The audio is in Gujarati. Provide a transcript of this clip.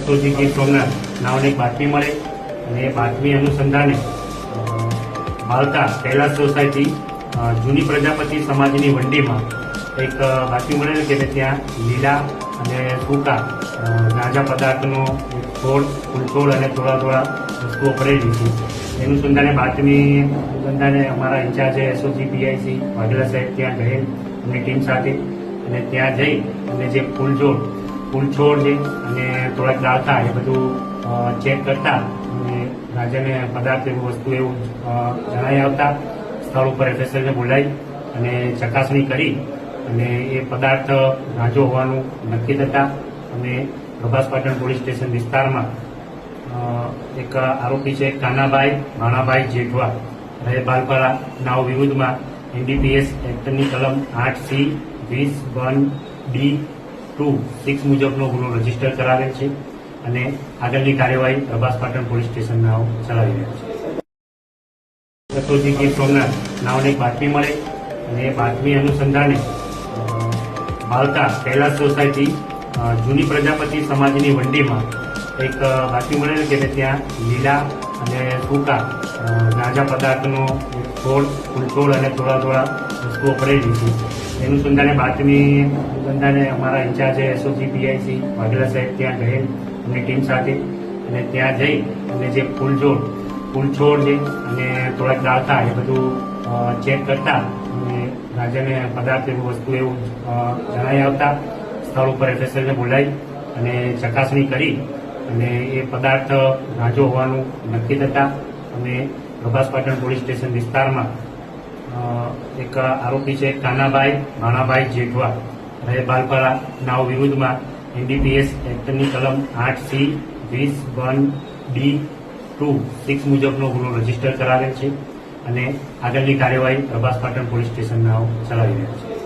સતોજી ગીર સોમનાથ નાવને એક બાતમી મળે અને એ બાતમી અનુસંધાને માલતા કૈલાસ સોસાયટી જૂની પ્રજાપતિ સમાજની વંડીમાં એક બાતમી મળેલ કે ત્યાં લીલા અને સૂકા ગાંજા પદાર્થનો એક છોડ, ફૂલછોડ અને થોડા થોડા વસ્તુઓ પડેલી છે. એનું સંધાને બાતમી અનુસંધાને અમારા ઇન્ચાર્જ એસઓજી પીઆઈસી વાઘેલા સાહેબ ત્યાં ગયેલ એમની ટીમ સાથે. અને ત્યાં જઈ અને જે ફૂલછોડ ફૂલછોડ છે અને થોડાક ડાળખા એ બધું ચેક કરતા અને રાજાને પદાર્થ એવું વસ્તુ એવું જણાવી આવતા, સ્થળ ઉપર એફએસએલને બોલાવી અને ચકાસણી કરી અને એ પદાર્થ રાજો હોવાનું નક્કી થતા અમે પ્રભાસપાટણ પોલીસ સ્ટેશન વિસ્તારમાં એક આરોપી છે કાનાભાઈ માણાભાઈ જેઠવા. રહે બાલપાડા નાવ વિરુદ્ધમાં એનડીપીએસ એક્ટની કલમ આઠ સી વીસ વન ડી ટુ સિક્સ મુજબનો ગુનો રજિસ્ટર કરાવેલ છે અને આગળની કાર્યવાહી પ્રભાસ પાટણ પોલીસ સ્ટેશન નાવ ચલાવી રહ્યા છે. ગીર સોમનાથ નાઓને બાતમી મળે અને બાતમી અનુસંધાને માલતા કૈલાસ સોસાયટી જૂની પ્રજાપતિ સમાજની વંડીમાં એક બાતમી મળેલ કે ત્યાં લીલા અને સૂકા ગાંજા પદાર્થનો છોડ, ફૂલછોડ અને થોડા થોડા વસ્તુઓ પડેલી છે. એનું સંધાને બાતમી અનુસંધાને અમારા ઇન્ચાર્જ એસઓજી પીઆઈસી વાઘેલા સાહેબ ત્યાં ગયેલ, એમની ટીમ સાથે. અને ત્યાં જઈ અને જે ફૂલછોડ ફૂલછોડ છે અને થોડાક ડાળખા એ બધું ચેક કરતા અને રાજાને પદાર્થ એવું વસ્તુ એવું જણાવી આવતા, સ્થળ ઉપર એફએસએલને બોલાવી અને ચકાસણી કરી અને એ પદાર્થ રાજો હોવાનું નક્કી થતા અમે પ્રભાસ પાટણ પોલીસ સ્ટેશન વિસ્તારમાં એક આરોપી છે કાનાભાઈ માણાભાઈ જેઠવા. રહે બાલપરા નાવ વિરુદ્ધમાં એનડીપીએસ એક્ટની કલમ આઠ સી વીસ વન ડી ટુ સિક્સ મુજબનો ગુનો રજિસ્ટર કરાવેલ છે અને આગળની કાર્યવાહી પ્રભાસ પાટણ પોલીસ સ્ટેશન નાવ ચલાવી રહ્યા છે.